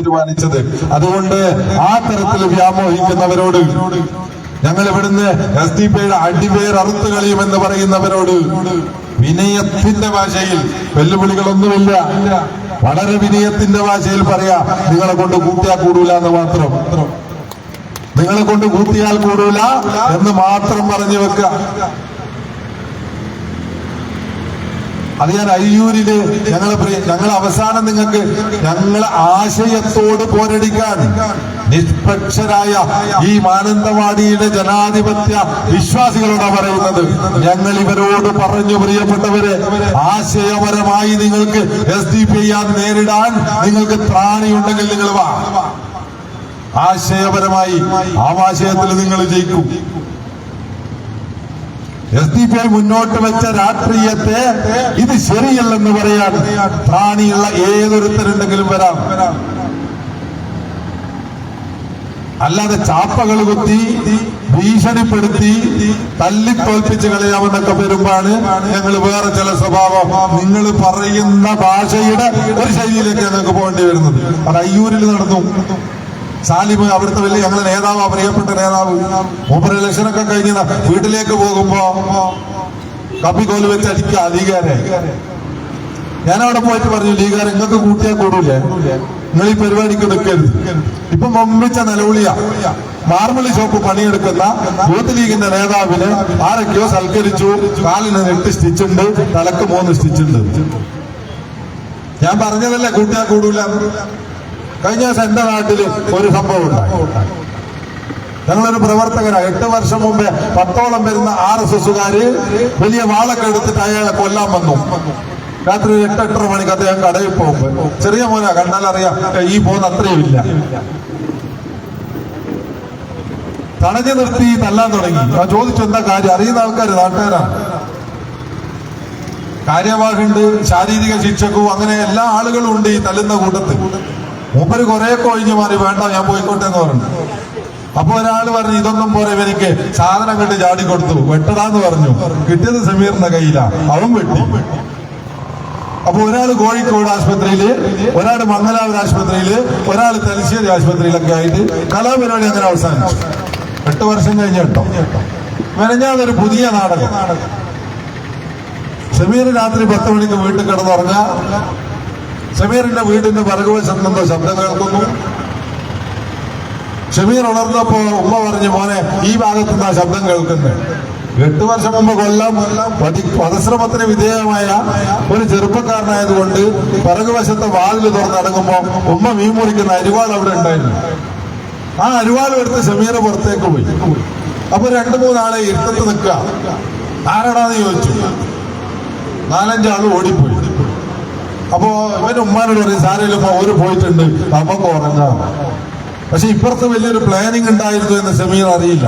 തീരുമാനിച്ചത്. അതുകൊണ്ട് ആ തരത്തിൽ വ്യാമോഹിക്കുന്നവരോട് ഞങ്ങൾ ഇവിടുന്ന് എസ് ഡി പിയുടെ അടിവേർ അറുത്ത് കളിയുമെന്ന് പറയുന്നവരോട് വിനയത്തിന്റെ ഭാഷയിൽ വെല്ലുവിളികളൊന്നുമില്ല. വളരെ വിനയത്തിന്റെ ഭാഷയിൽ പറയാ നിങ്ങളെ കൊണ്ട് കൂട്ടിയാൽ കൂടൂല എന്ന് മാത്രം. നിങ്ങളെ കൊണ്ട് കൂട്ടിയാൽ കൂടൂല എന്ന് മാത്രം പറഞ്ഞു വെക്കുക. അത് ഞാൻ അയ്യൂരിൽ ഞങ്ങൾ ഞങ്ങൾ അവസാനം നിങ്ങൾക്ക് ഞങ്ങൾ ആശയത്തോട് പോരടിക്കാൻ നിഷ്പക്ഷരായ ഈ മാനന്തവാടിയുടെ ജനാധിപത്യ വിശ്വാസികളോടാണ് പറയുന്നത്. ഞങ്ങൾ ഇവരോട് പറഞ്ഞു പ്രിയപ്പെട്ടവരെ ആശയപരമായി നിങ്ങൾക്ക് എസ് ഡി പി നേരിടാൻ നിങ്ങൾക്ക് ത്രാണിയുണ്ടെങ്കിൽ നിങ്ങൾ വാ. ആശയപരമായി ആവാശയത്തിൽ നിങ്ങൾ ജയിക്കും. എസ് ഡി പി ഐ മുന്നോട്ട് വെച്ച രാഷ്ട്രീയത്തെ ഇത് ശരിയല്ലെന്ന് പറയാൻ പ്രാണിയുള്ള ഏതൊരുത്തരുണ്ടെങ്കിലും വരാം. അല്ലാതെ ചാപ്പകൾ കുത്തി ഭീഷണിപ്പെടുത്തി തല്ലിത്തോൽപ്പിച്ച് കളയാമെന്നൊക്കെ വരുമ്പാണ് ഞങ്ങൾ വേറെ ചില സ്വഭാവം. നിങ്ങൾ പറയുന്ന ഭാഷയുടെ ഒരു ശൈലിയിലേക്ക് ഞങ്ങൾക്ക് പോകേണ്ടി വരുന്നത്. അത് അയ്യൂരിൽ നടന്നു. സാലിമ് അവിടുത്തെ വലിയ ഞങ്ങളെ നേതാവ് പ്രിയപ്പെട്ട നേതാവ്. മൂപ്പർ ഇലക്ഷനൊക്കെ കഴിഞ്ഞ വീട്ടിലേക്ക് പോകുമ്പോ കപ്പിക്കോൽ വെച്ച് അടിക്കുക അധികാരെ ഞാൻ അവിടെ പോയിട്ട് പറഞ്ഞു ലീഗാർ നിങ്ങൾക്ക് കൂട്ടിയാൽ കൂടൂലേ നിങ്ങൾ ഈ പരിപാടിക്ക് നിൽക്കരുത് ഇപ്പൊ മമ്മിച്ച നിലവിളിയ. മാർമലി ഷോപ്പ് പണിയെടുക്കുന്ന യൂത്ത് ലീഗിന്റെ നേതാവിനെ ആരൊക്കെയോ സൽക്കരിച്ചു. കാലിന് എട്ട് സ്റ്റിച്ചുണ്ട് തലക്ക് മൂന്ന് സ്റ്റിച്ചുണ്ട്. ഞാൻ പറഞ്ഞതല്ലേ കൂട്ടിയാൽ കൂടൂല കഴിഞ്ഞ ദിവസം എന്റെ നാട്ടിൽ ഒരു സംഭവം ഉണ്ടായി. ഞങ്ങളൊരു പ്രവർത്തകരാണ് എട്ട് വർഷം മുമ്പേ പത്തോളം വരുന്ന ആർ എസ് എസുകാര് വലിയ വാളൊക്കെ എടുത്തിട്ട് അയാളെ കൊല്ലാൻ വന്നു. രാത്രി എട്ട് എട്ടര മണിക്ക് അദ്ദേഹം കടയിൽ പോകുമ്പോ ചെറിയ മോനാ കണ്ടാൽ അറിയാം. ഈ പോകുന്ന അത്രയും ഇല്ല. തടഞ്ഞു നിർത്തി തല്ലാൻ തുടങ്ങി. ഞാൻ ചോദിച്ചു എന്താ കാര്യം? അറിയുന്ന ആൾക്കാർ നാട്ടുകാരാണ് കാര്യവാഹുണ്ട് ശാരീരിക ശിക്ഷക്കും അങ്ങനെ എല്ലാ ആളുകളും ഉണ്ട് ഈ തല്ലുന്ന കൂട്ടത്തിൽ. മൂപ്പര് കുറെ കൊഴിഞ്ഞു മാറി വേണ്ട ഞാൻ പോയിക്കോട്ടെ എന്ന് പറഞ്ഞു. അപ്പൊ ഒരാൾ പറഞ്ഞു ഇതൊന്നും പോരെ എനിക്ക് സാധനം കണ്ട് ചാടി കൊടുത്തു വെട്ടടാന്ന് പറഞ്ഞു. കിട്ടിയത് സമീറിന്റെ കയ്യിലാ. അവൻ വെട്ടി. അപ്പൊ ഒരാൾ കോഴിക്കോട് ആശുപത്രിയിൽ ഒരാൾ മംഗലാപുരം ആശുപത്രിയിൽ ഒരാൾ തലശ്ശേരി ആശുപത്രിയിലൊക്കെ ആയിട്ട് കലാപരിപാടി അങ്ങനെ അവസാനിച്ചു. എട്ട് വർഷം കഴിഞ്ഞ കേട്ടോ. മെനഞ്ഞാതൊരു പുതിയ നാടകം. സമീർ രാത്രി പത്ത് മണിക്ക് വീട്ടിൽ കിടന്നുറങ്ങ ഷമീറിന്റെ വീടിന്റെ പറകുവശം നിന്ന് ശബ്ദം കേൾക്കുന്നു ഷമീർ ഉണർന്നപ്പോ ഉമ്മ പറഞ്ഞു മോനെ ഈ ഭാഗത്ത് നിന്നാ ശബ്ദം കേൾക്കുന്നത് എട്ട് വർഷം മുമ്പ് കൊല്ലം പതി വധശ്രമത്തിന് വിധേയമായ ഒരു ചെറുപ്പക്കാരനായതുകൊണ്ട് പിറകുവശത്തെ വാതിൽ തുറന്നടങ്ങുമ്പോ ഉമ്മ മീൻ മുറിക്കുന്ന അരിവാൾ അവിടെ ഉണ്ടായിരുന്നു. ആ അരിവാൾ എടുത്ത് ഷമീർ പുറത്തേക്ക് പോയി. അപ്പൊ രണ്ടു മൂന്നാളെ ഇരുത്തത്ത് നിൽക്കുക. ആരാടാന്ന് ചോദിച്ചു. നാലഞ്ചാൾ ഓടിപ്പോയി. അപ്പോ ഇവന്റെ ഉമ്മാനോട് പറയും സാരമില്ല ഒരു പോയിട്ടുണ്ട്. നമുക്ക് ഉറങ്ങാം. പക്ഷെ ഇപ്പുറത്ത് വലിയൊരു പ്ലാനിങ് ഉണ്ടായിരുന്നു എന്ന് സെമീർ അറിയില്ല.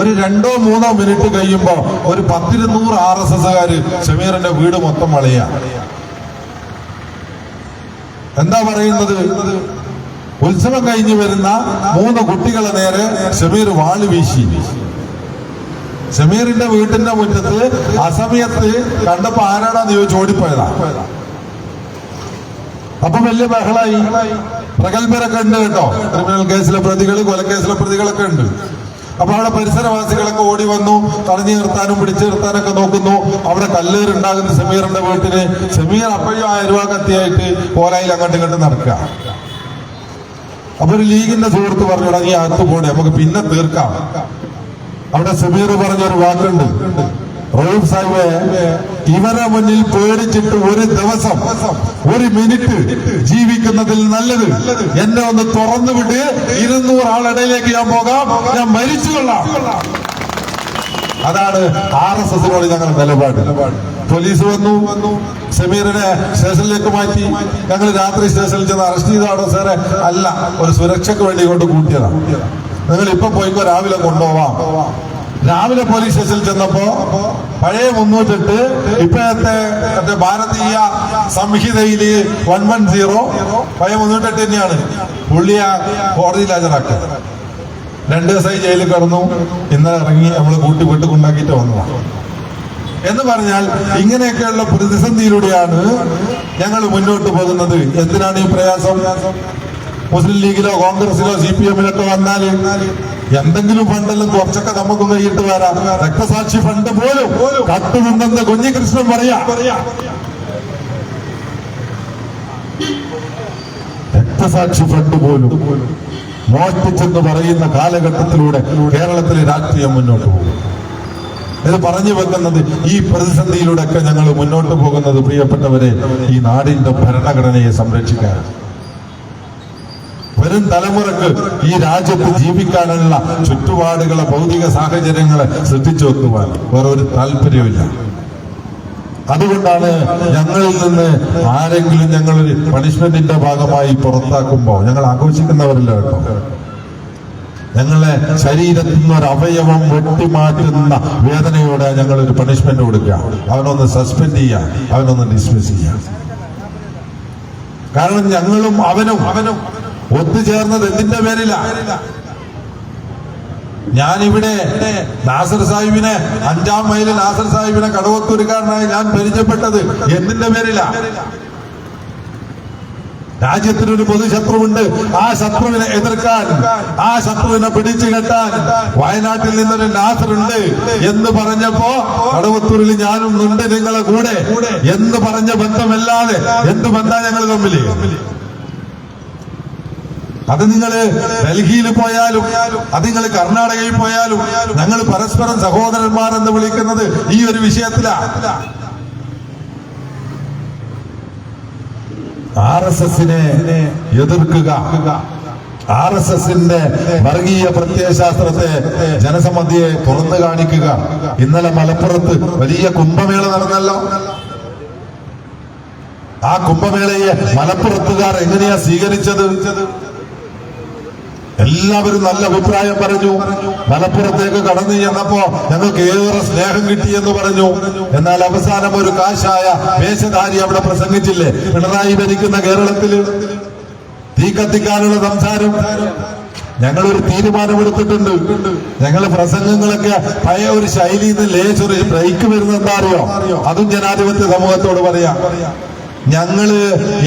ഒരു രണ്ടോ മൂന്നോ മിനിറ്റ് കഴിയുമ്പോ ഒരു പത്തിരുന്നൂറ് ആർ എസ് എസ്സുകാര് ഷമീറിന്റെ വീട് മൊത്തം വളയ എന്താ പറയുന്നത്? ഉത്സവം കഴിഞ്ഞു വരുന്ന മൂന്ന് കുട്ടികളെ നേരെ ഷമീർ വാൾ വീശി. ഷമീറിന്റെ വീട്ടിന്റെ മുറ്റത്ത് അസമയത്ത് കണ്ടപ്പോ ആരാടാന്ന് ചോദിച്ചു ഓടിപ്പോയതാ. അപ്പൊ വലിയ ബഹളായി. പ്രഗത്ഭരൊക്കെ ഉണ്ട് കേട്ടോ. ക്രിമിനൽ കേസിലെ പ്രതികൾ കൊലക്കേസിലെ പ്രതികളൊക്കെ ഉണ്ട്. അപ്പൊ അവിടെ പരിസരവാസികളൊക്കെ ഓടി വന്നു തടഞ്ഞു നിർത്താനും പിടിച്ചു നിർത്താനൊക്കെ നോക്കുന്നു. അവിടെ കല്ലേറുണ്ടാകുന്ന സമീറിന്റെ വീട്ടിൽ സമീർ അപ്പോഴും ആ അരുവാ കത്തിയായിട്ട് കോലായിൽ അങ്ങോട്ട് ഇങ്ങോട്ട് നടക്കുക. അപ്പൊ ഒരു ലീഗിന്റെ സുഹൃത്ത് പറഞ്ഞു തുടങ്ങി അകത്ത് പോണേ നമുക്ക് പിന്നെ തീർക്കാം. അവിടെ സമീർ പറഞ്ഞൊരു വാക്കുണ്ട്. റോഹിബ് സാഹിബ് ഇവരെ മുന്നിൽ പേടിച്ചിട്ട് ഒരു ദിവസം ഒരു മിനിറ്റ് ജീവിക്കുന്നതിൽ നല്ലത്. എന്നെ ഒന്ന് തുറന്നു വിട്ട് ഇരുന്നൂറ് ആളിടയിലേക്ക് ഞാൻ പോകാം. ഞാൻ മരിച്ചു അതാണ് ആർ എസ് എസിനോട് ഞങ്ങൾ നിലപാട്. പോലീസ് വന്നു. വന്നു സമീറിനെ സ്റ്റേഷനിലേക്ക് മാറ്റി. ഞങ്ങൾ രാത്രി സ്റ്റേഷനിൽ ചെന്ന് അറസ്റ്റ് ചെയ്താണോ സാറെ? അല്ല ഒരു സുരക്ഷയ്ക്ക് വേണ്ടി കൊണ്ട് കൂട്ടിയതാണ് നിങ്ങൾ ഇപ്പൊ പോയിക്കോ രാവിലെ കൊണ്ടുപോവാം. രാവിലെ പോലീസ് സ്റ്റേഷനിൽ ചെന്നപ്പോ പഴയ മുന്നൂറ്റെട്ട് ഇപ്പോഴത്തെ മറ്റേ ഭാരതീയ സംഹിതയിൽ വൺ വൺ സീറോ പഴയ മുന്നൂറ്റെട്ട് തന്നെയാണ്. പുള്ളിയ കോടതിയിൽ ഹാജരാക്കുക രണ്ടു ദിവസമായി ജയിലിൽ കിടന്നു. ഇന്നലെ ഇറങ്ങി നമ്മൾ കൂട്ടി വീട്ടിൽ കൊണ്ടാക്കിയിട്ട് വന്നതാണ് എന്ന് പറഞ്ഞാൽ ഇങ്ങനെയൊക്കെയുള്ള പ്രതിസന്ധിയിലൂടെയാണ് ഞങ്ങൾ മുന്നോട്ട് പോകുന്നത്. എന്തിനാണ് ഈ പ്രയാസം? മുസ്ലിം ലീഗിലോ കോൺഗ്രസിലോ സി പി എമ്മിലൊക്കെ വന്നാൽ എന്തെങ്കിലും ഫണ്ടെല്ലാം കുറച്ചൊക്കെ നമുക്ക് കൈയിട്ട് വരാം. രക്തസാക്ഷി ഫണ്ട് പോലും കത്തുന്നുണ്ടെന്ന് കുഞ്ഞികൃഷ്ണൻ പറയാ. രക്തസാക്ഷി ഫണ്ട് പോലും മോഷ്ടിച്ചെന്ന് പറയുന്ന കാലഘട്ടത്തിലൂടെ കേരളത്തിലെ രാഷ്ട്രീയം മുന്നോട്ട് പോകും. ഇത് പറഞ്ഞു വെക്കുന്നത് ഈ പ്രതിസന്ധിയിലൂടെ ഒക്കെ ഞങ്ങൾ മുന്നോട്ട് പോകുന്നത് പ്രിയപ്പെട്ടവരെ ഈ നാടിന്റെ ഭരണഘടനയെ സംരക്ഷിക്കാൻ. വരും തലമുറയ്ക്ക് ഈ രാജ്യത്ത് ജീവിക്കാനുള്ള ചുറ്റുപാടുകളെ ഭൗതിക സാഹചര്യങ്ങളെ ശ്രദ്ധിച്ചു വെക്കുവാൻ വേറെ ഒരു താല്പര്യമില്ല അതുകൊണ്ടാണ് ഞങ്ങളിൽ നിന്ന് ആരെങ്കിലും ഞങ്ങൾ പണിഷ്മെന്റിന്റെ ഭാഗമായി പുറത്താക്കുമ്പോൾ ഞങ്ങൾ ആഘോഷിക്കുന്നവരല്ല കേട്ടോ. ഞങ്ങളെ ശരീരത്തിൽ നിന്ന് ഒരു അവയവം വെട്ടിമാറ്റുന്ന വേദനയോടെ ഞങ്ങൾ ഒരു പണിഷ്മെന്റ് കൊടുക്കുക. അവനൊന്ന് സസ്പെൻഡ് ചെയ്യുക. അവനൊന്ന് ഡിസ്മിസ് ചെയ്യുക. കാരണം ഞങ്ങളും അവനും അവനും ഒത്തുചേർന്നത് എന്തിന്റെ പേരിലാണ് ഞാനിവിടെ നാസർ സാഹിബിനെ അഞ്ചാം മൈലിൽ നാസർ സാഹിബിനെ കടവത്തൂരുകാരനായി ഞാൻ പരിചയപ്പെട്ടത് എന്തിന്റെ പേരില? രാജ്യത്തിനൊരു പൊതുശത്രുവുണ്ട്. ആ ശത്രുവിനെ എതിർക്കാൻ ആ ശത്രുവിനെ പിടിച്ചു കെട്ടാൻ വയനാട്ടിൽ നിന്നൊരു നാസറുണ്ട് എന്ന് പറഞ്ഞപ്പോ കടവത്തൂരിൽ ഞാനും ഉണ്ട് നിങ്ങളെ കൂടെ എന്ന് പറഞ്ഞ ബന്ധമല്ലാതെ എന്ത് ബന്ധാ ഞങ്ങൾ തമ്മിൽ? അത് നിങ്ങൾ ഡൽഹിയിൽ പോയാലും അത് നിങ്ങൾ കർണാടകയിൽ പോയാലും ഞങ്ങൾ പരസ്പരം സഹോദരന്മാർ എന്ന് വിളിക്കുന്നത് ഈ ഒരു വിഷയത്തിലാണ് ആർ എസ് എസിനെ എതിർക്കുക. ആർ എസ് എസിന്റെ വർഗീയ പ്രത്യയശാസ്ത്രത്തെ ജനസമ്മതിയെ തുറന്നു കാണിക്കുക. ഇന്നലെ മലപ്പുറത്ത് വലിയ കുംഭമേള നടന്നല്ലോ. ആ കുംഭമേളയെ മലപ്പുറത്തുകാർ എങ്ങനെയാ സ്വീകരിച്ചത്? എല്ലാവരും നല്ല അഭിപ്രായം പറഞ്ഞു. മലപ്പുറത്തേക്ക് കടന്നു ചെന്നപ്പോ ഞങ്ങൾക്ക് ഏറെ സ്നേഹം കിട്ടിയെന്ന് പറഞ്ഞു. എന്നാൽ അവസാനം ഒരു കാശായ വേഷധാരി അവിടെ പ്രസംഗിച്ചില്ലേ? പിണറായി ഭരിക്കുന്ന കേരളത്തിൽ തീ കത്തിക്കാനുള്ള സംസാരം. ഞങ്ങൾ ഒരു തീരുമാനമെടുത്തിട്ടുണ്ട്. ഞങ്ങൾ പ്രസംഗങ്ങളൊക്കെ പഴയ ഒരു ശൈലിയിൽ നിന്ന് ലേശൊരു ബ്രേക്ക് വരുന്ന എന്താ അറിയോ അതും ജനാധിപത്യ സമൂഹത്തോട് പറയാം. ഞങ്ങൾ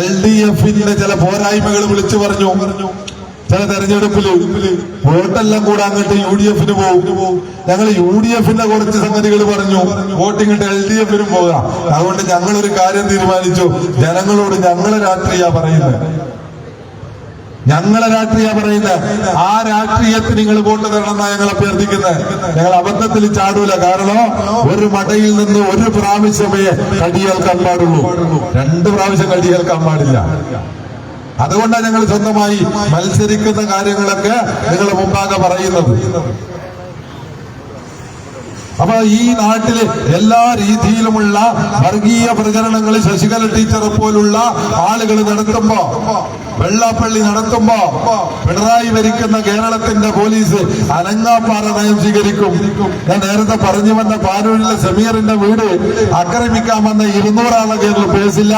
എൽ ഡി എഫിന്റെ ചില പോരായ്മകൾ വിളിച്ചു പറഞ്ഞു. ചില തെരഞ്ഞെടുപ്പിൽ വോട്ടെല്ലാം കൂടെ അങ്ങോട്ട് യു ഡി എഫിന് പോകും. ഞങ്ങൾ യു ഡി എഫിന്റെ കുറച്ച് സംഗതികൾ പറഞ്ഞു. വോട്ടിംഗ് എൽ ഡി എഫിനും പോകാം. അതുകൊണ്ട് ഞങ്ങൾ ഒരു കാര്യം തീരുമാനിച്ചു. ജനങ്ങളോട് ഞങ്ങളെ രാഷ്ട്രീയ പറയുന്നത് ഞങ്ങളെ രാഷ്ട്രീയ പറയുന്നത് ആ രാഷ്ട്രീയത്തിന് നിങ്ങൾ വോട്ട് തരണമെന്നാ ഞങ്ങൾ അഭ്യർത്ഥിക്കുന്നത് ഞങ്ങൾ അബദ്ധത്തിൽ ചാടൂല. കാരണം ഒരു മടയിൽ നിന്ന് ഒരു പ്രാവശ്യമേ കടിയേൽക്കാൻ പാടുള്ളൂ. രണ്ട് പ്രാവശ്യം കടിയേൽക്കാൻ പാടില്ല. അതുകൊണ്ടാണ് ഞങ്ങൾ സ്വന്തമായി മത്സരിക്കുന്ന കാര്യങ്ങളൊക്കെ നിങ്ങൾ മുമ്പാകെ പറയുന്നത്. അപ്പൊ ഈ നാട്ടിൽ എല്ലാ രീതിയിലുമുള്ള വർഗീയ പ്രചരണങ്ങൾ ശശികല ടീച്ചറെ പോലുള്ള ആളുകൾ നടത്തുമ്പോ വെള്ളാപ്പള്ളി നടത്തുമ്പോ പിണറായി ഭരിക്കുന്ന കേരളത്തിന്റെ പോലീസ് അനങ്ങാപ്പാറ നയം സ്വീകരിക്കും. ഞാൻ നേരത്തെ പറഞ്ഞു വന്ന പാനൂരിലെ സമീറിന്റെ വീട് ആക്രമിക്കാൻ വന്ന ഇരുന്നൂറാളെ കേരളം പേസില്ല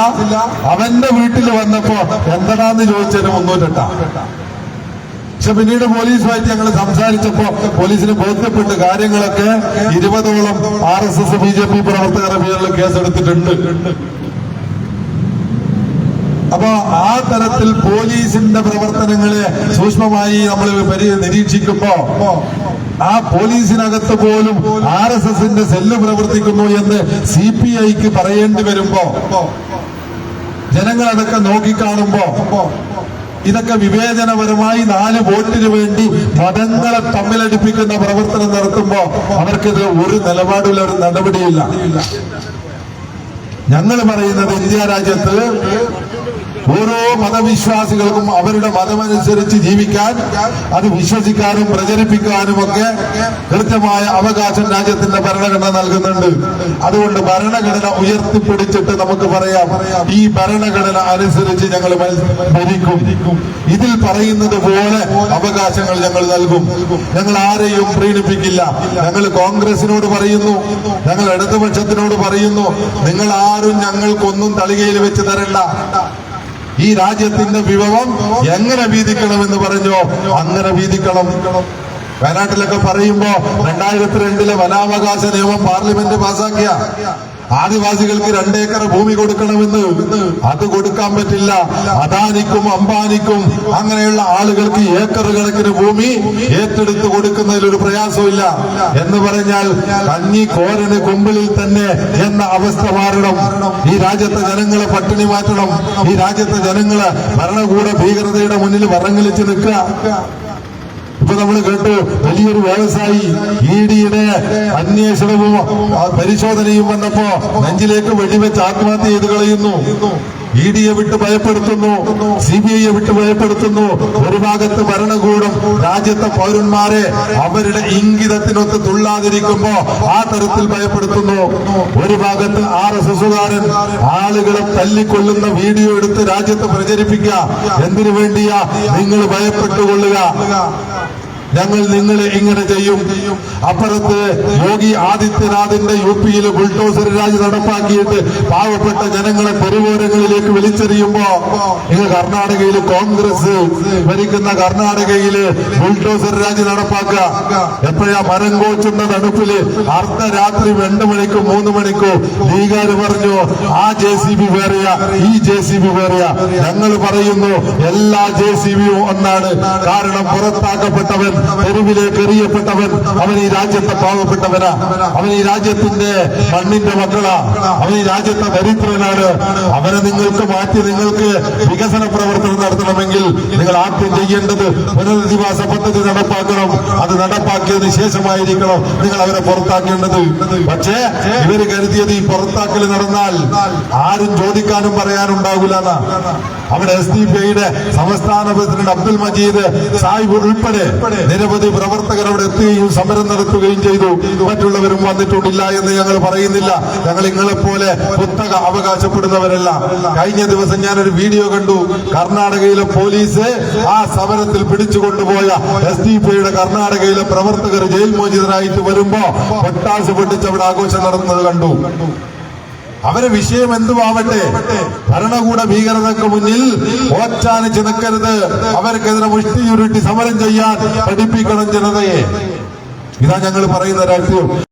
അവന്റെ വീട്ടിൽ വന്നപ്പോ എന്തടാന്ന് ചോദിച്ചതിന് മുന്നൂറ്റെട്ടാ. പക്ഷെ പിന്നീട് പോലീസുമായിട്ട് ഞങ്ങൾ സംസാരിച്ചപ്പോ പോലീസിന് ബോധ്യപ്പെട്ട് കാര്യങ്ങളൊക്കെ ഇരുപതോളം R S S B J P പ്രവർത്തകരുടെ പേരിൽ കേസെടുത്തിട്ടുണ്ട്. അപ്പൊ ആ തരത്തിൽ പോലീസിന്റെ പ്രവർത്തനങ്ങളെ സൂക്ഷ്മമായി നമ്മൾ നിരീക്ഷിക്കുമ്പോ ആ പോലീസിനകത്ത് പോലും ആർ എസ് എസിന്റെ സെല്ല് പ്രവർത്തിക്കുന്നു എന്ന് സി പി ഐക്ക് പറയേണ്ടി വരുമ്പോ ജനങ്ങളടക്കം നോക്കിക്കാണുമ്പോ ഇതൊക്കെ വിവേചനപരമായി നാല് വോട്ടിന് വേണ്ടി മതങ്ങളെ തമ്മിലടിപ്പിക്കുന്ന പ്രവർത്തനം നടത്തുമ്പോ അവർക്കിത് ഒരു നിലപാടില്ല ഒരു നടപടിയില്ല ഞങ്ങൾ പറയുന്നത് ഇന്ത്യ രാജ്യത്ത് ഓരോ മതവിശ്വാസികൾക്കും അവരുടെ മതമനുസരിച്ച് ജീവിക്കാൻ അത് വിശ്വസിക്കാനും പ്രചരിപ്പിക്കാനും ഒക്കെ കൃത്യമായ അവകാശം രാജ്യത്തിന്റെ ഭരണഘടന നൽകുന്നുണ്ട്. അതുകൊണ്ട് ഭരണഘടന ഉയർത്തിപ്പിടിച്ചിട്ട് നമുക്ക് പറയാം ഈ ഭരണഘടന അനുസരിച്ച് ഞങ്ങൾ ഭരിക്കും. ഇതിൽ പറയുന്നത് പോലെ അവകാശങ്ങൾ ഞങ്ങൾ നൽകും. ഞങ്ങൾ ആരെയും പ്രീണിപ്പിക്കില്ല. ഞങ്ങൾ കോൺഗ്രസിനോട് പറയുന്നു ഞങ്ങൾ ഇടതുപക്ഷത്തിനോട് പറയുന്നു നിങ്ങൾ ആരും ഞങ്ങൾക്കൊന്നും തളികയിൽ വെച്ച് തരണ്ട. ഈ രാജ്യത്തിന്റെ വിഭവം എങ്ങനെ വീതിക്കണം എന്ന് പറഞ്ഞോ അങ്ങനെ വീതിക്കണം. വയനാട്ടിലൊക്കെ പറയുമ്പോ രണ്ടായിരത്തി രണ്ടിലെ വനാവകാശ നിയമം പാർലമെന്റ് പാസാക്കിയ ആദിവാസികൾക്ക് രണ്ടേക്കർ ഭൂമി കൊടുക്കണമെന്ന് അത് കൊടുക്കാൻ പറ്റില്ല. അദാനിക്കും അംബാനിക്കും അങ്ങനെയുള്ള ആളുകൾക്ക് ഏക്കർ കണക്കിന് ഭൂമി ഏറ്റെടുത്ത് കൊടുക്കുന്നതിൽ ഒരു പ്രയാസമില്ല എന്ന് പറഞ്ഞാൽ കഞ്ഞി കോരന് കൊമ്പിളിൽ തന്നെ എന്ന അവസ്ഥ മാറണം. ഈ രാജ്യത്തെ ജനങ്ങളെ പട്ടിണി മാറ്റണം. ഈ രാജ്യത്തെ ജനങ്ങളെ ഭരണകൂട ഭീകരതയുടെ മുന്നിൽ വറങ്ങലിച്ച് നിൽക്കുക. നമ്മൾ കേട്ടു വലിയൊരു വ്യവസായി ഇ ഡിയുടെ അന്വേഷണവും പരിശോധനയും വന്നപ്പോ നെഞ്ചിലേക്ക് വെടിവെച്ച് ആത്മഹത്യ ചെയ്ത് കളയുന്നു. ഇ ഡിയെ വിട്ട് ഭയപ്പെടുത്തുന്നു. സി ബി ഐയെ വിട്ട് ഭയപ്പെടുത്തുന്നു. ഒരു ഭാഗത്ത് ഭരണകൂടം രാജ്യത്തെ പൗരന്മാരെ അവരുടെ ഇംഗിതത്തിനൊത്ത് തുള്ളാതിരിക്കുമ്പോ ആ തരത്തിൽ ഭയപ്പെടുത്തുന്നു. ഒരു ഭാഗത്ത് ആർ എസ് എസുകാരൻ ആളുകളെ തല്ലിക്കൊള്ളുന്ന വീഡിയോ എടുത്ത് രാജ്യത്ത് പ്രചരിപ്പിക്കുക. എന്തിനു വേണ്ടിയാ? നിങ്ങൾ ഭയപ്പെട്ടുകൊള്ളുക. ഞങ്ങൾ നിങ്ങളെ ഇങ്ങനെ ചെയ്യും. അപ്പുറത്ത് യോഗി ആദിത്യനാഥിന്റെ യു പിയിലെ ബുൾഡോസർ രാജ് നടപ്പാക്കിയിട്ട് പാവപ്പെട്ട ജനങ്ങളെ തെരുവോരങ്ങളിലേക്ക് വലിച്ചെറിയുമ്പോ നിങ്ങൾ കർണാടകയിൽ കോൺഗ്രസ് ഭരിക്കുന്ന കർണാടകയിൽ ബുൾഡോസർ രാജ് നടപ്പാക്കുക. എപ്പോഴാ മരം കോച്ചുന്ന തണുപ്പിൽ അർദ്ധരാത്രി രണ്ട് മണിക്കോ മൂന്ന് മണിക്കോ ലീഗാര് പറഞ്ഞു ആ ജെ സി ബി വേറെയാ ഈ ജെ സി ബി വേറെയാ. ഞങ്ങൾ പറയുന്നു എല്ലാ ജെ സി ബിയും ഒന്നാണ്. കാരണം പുറത്താക്കപ്പെട്ടവൻ തെരുവിലേക്ക് എറിയപ്പെട്ടവൻ അവൻ ഈ രാജ്യത്തെ പാവപ്പെട്ടവനാ. അവൻ ഈ രാജ്യത്തിന്റെ മണ്ണിന്റെ മക്കളാ. അവൻ ഈ രാജ്യത്തെ ദരിദ്രനാണ്. അവനെ നിങ്ങൾക്ക് മാറ്റി നിങ്ങൾക്ക് വികസന പ്രവർത്തനം നടത്തണമെങ്കിൽ നിങ്ങൾ ആദ്യം ചെയ്യേണ്ടത് പുനരധിവാസ പദ്ധതി നടപ്പാക്കണം. അത് നടപ്പാക്കിയതിനു ശേഷമായിരിക്കണം നിങ്ങൾ അവരെ പുറത്താക്കേണ്ടത്. പക്ഷേ ഇവർ കരുതിയത് ഈ പുറത്താക്കൽ നടന്നാൽ ആരും ചോദിക്കാനും പറയാനുണ്ടാകില്ല അവിടെ എസ് ഡി പി ഐയുടെ സംസ്ഥാന പ്രസിഡന്റ് അബ്ദുൽ മജീദ് സാഹിബ് ഉൾപ്പെടെ നിരവധി പ്രവർത്തകർ അവിടെ എത്തുകയും സമരം നടത്തുകയും ചെയ്തു. മറ്റുള്ളവരും വന്നിട്ടുണ്ടില്ല എന്ന് ഞങ്ങൾ പറയുന്നില്ല. ഞങ്ങൾ നിങ്ങളെപ്പോലെ പുസ്തക അവകാശപ്പെടുന്നവരല്ല. കഴിഞ്ഞ ദിവസം ഞാനൊരു വീഡിയോ കണ്ടു. കർണാടകയിലെ പോലീസ് ആ സമരത്തിൽ പിടിച്ചുകൊണ്ടുപോയ എസ് ഡി പിയുടെ കർണാടകയിലെ പ്രവർത്തകർ ജയിൽ മോചിതരായിട്ട് വരുമ്പോ പൊട്ടാസ് പൊട്ടിച്ച് അവിടെ ആഘോഷം നടന്നത് കണ്ടു. അവരെ വിഷയം എന്തുമാവട്ടെ ഭരണകൂട ഭീകരതയ്ക്ക് മുന്നിൽ ഓച്ചാനിച്ച് നിൽക്കരുത് അവർക്കെതിരെ മുഷ്ടി ചുരുട്ടി സമരം ചെയ്യാൻ പഠിപ്പിക്കണം ജനതയെ. ഇതാ ഞങ്ങൾ പറയുന്ന രാഷ്ട്രീയം.